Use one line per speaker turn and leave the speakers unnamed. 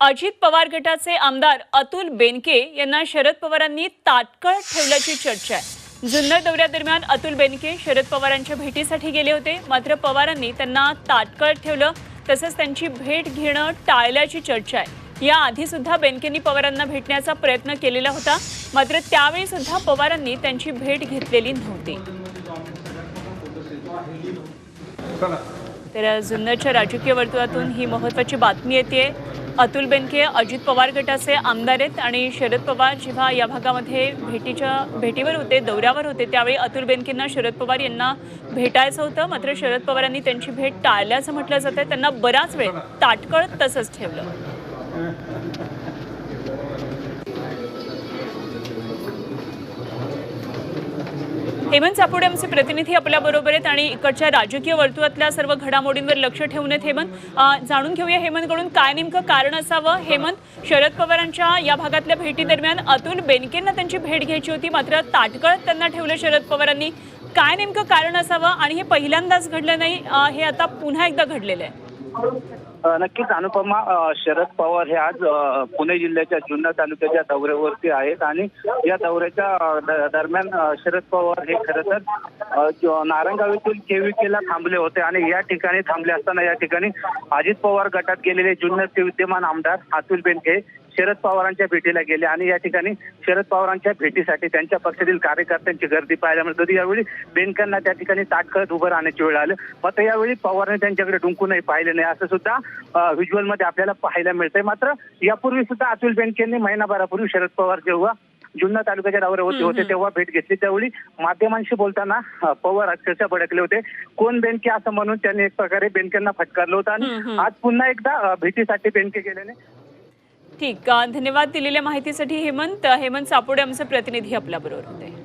अजित पवार गटाचे आमदार अतुल बेनके यांना शरद पवारांनी तात्काळ ठेवल्याची चर्चा आहे. जुन्नर दौऱ्यादरम्यान अतुल बेनके शरद पवारांच्या भेटीसाठी गेले होते. मात्र पवारांनी त्यांना तात्काळ ठेवलं. तसंच त्यांची भेट घेणं टाळल्याची चर्चा आहे. याआधी सुद्धा बेनकेंनी पवारांना भेटण्याचा प्रयत्न केलेला होता. मात्र त्यावेळी सुद्धा पवारांनी त्यांची भेट घेतलेली नव्हती. तर जुन्नरच्या राजकीय वर्तुळातून ही महत्त्वाची बातमी येते अतुल बेनके अजित पवार गटाचे आमदार आहेत आणि शरद पवार जेव्हा या भागामध्ये भेटीच्या भेटीवर होते दौऱ्यावर होते त्यावेळी अतुल बेनकेंना शरद पवार यांना भेटायचं होतं. मात्र शरद पवारांनी त्यांची भेट टाळल्याचं म्हटलं जातं त्यांना बराच वेळ ताटकळ तसंच ठेवलं. हेमंत सापुडे आमचे प्रतिनिधी आपल्या बरोबर आहेत आणि इकडच्या राजकीय वर्तुळातल्या सर्व घडामोडींवर लक्ष ठेवून आहेत हेमंत. जाणून घेऊया हेमंतकडून काय नेमकं कारण असावं? हेमंत शरद पवारांच्या या भागातल्या भेटीदरम्यान अतुल बेनकेंना त्यांची भेट घ्यायची होती मात्र ताटकळ त्यांना ठेवलं शरद पवारांनी. काय नेमकं कारण असावं? आणि हे पहिल्यांदाच घडलं नाही हे आता पुन्हा एकदा घडलेलं आहे.
नक्कीच अनुपमा शरद पवार हे आज पुणे जिल्ह्याच्या जुन्नर तालुक्याच्या दौऱ्यावरती आहेत आणि या दौऱ्याच्या दरम्यान शरद पवार हे खरं तर अ, नारायणगाव येथील केविकेला थांबले होते आणि या ठिकाणी थांबले असताना या ठिकाणी अजित पवार गटात गेलेले जुन्नरचे विद्यमान आमदार अतुल बेनके शरद पवारांच्या भेटीला गेले आणि या ठिकाणी शरद पवारांच्या भेटीसाठी त्यांच्या पक्षातील कार्यकर्त्यांची गर्दी पाहायला मिळत होती. यावेळी बेनकांना त्या ठिकाणी ताटकळत उभं राहण्याची वेळ आलं. मात्र यावेळी पवारने त्यांच्याकडे डुंकूनही पाहिले नाही. असं सुद्धा व्हिज्युअलमध्ये आपल्याला पाहायला मिळतंय. मात्र यापूर्वी सुद्धा अतुल बेनकेंनी महिनाभरापूर्वी शरद पवार जेव्हा जुन्नर तालुक्याच्या दौऱ्यावरती होते तेव्हा भेट घेतली. त्यावेळी माध्यमांशी बोलताना पवार अक्षरशः भडकले होते. कोण बेनके असं म्हणून त्यांनी एक प्रकारे बेनकेंना फटकारलं होतं. आणि. आज पुन्हा एकदा भेटीसाठी बेनके गेलेले.
ठीक धन्यवाद दिलेल्या माहितीसाठी हेमंत. हेमंत सापोडे आमचे प्रतिनिधी आपल्या बरोबर होते.